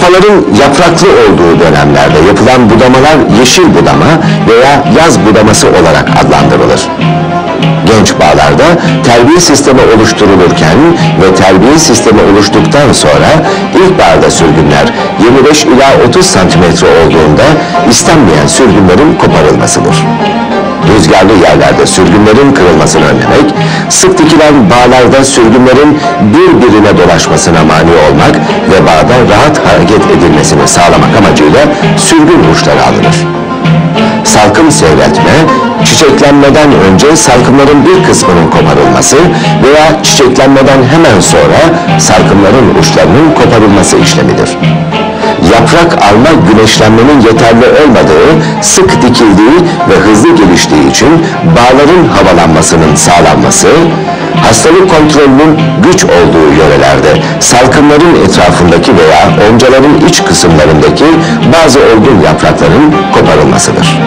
Aspaların yapraklı olduğu dönemlerde yapılan budamalar yeşil budama veya yaz budaması olarak adlandırılır. Genç bağlarda terbiye sistemi oluşturulurken ve terbiye sistemi oluştuktan sonra ilkbaharda sürgünler 25 ila 30 santimetre olduğunda istenmeyen sürgünlerin koparılmasıdır. Rüzgarlı yerlerde sürgünlerin kırılmasını önlemek, sık dikilen bağlarda sürgünlerin birbirine dolaşmasına mani olmak ve bağda rahat hareket edilmesini sağlamak amacıyla sürgün uçları alınır. Salkım seyretme, çiçeklenmeden önce salkımların bir kısmının koparılması veya çiçeklenmeden hemen sonra salkımların uçlarının koparılması işlemidir. Yaprak alma güneşlenmenin yeterli olmadığı, sık dikildiği ve hızlı geliştiği için bağların havalanmasının sağlanması, hastalık kontrolünün güç olduğu yörelerde salkımların etrafındaki veya oncaların iç kısımlarındaki bazı olgun yaprakların koparılmasıdır.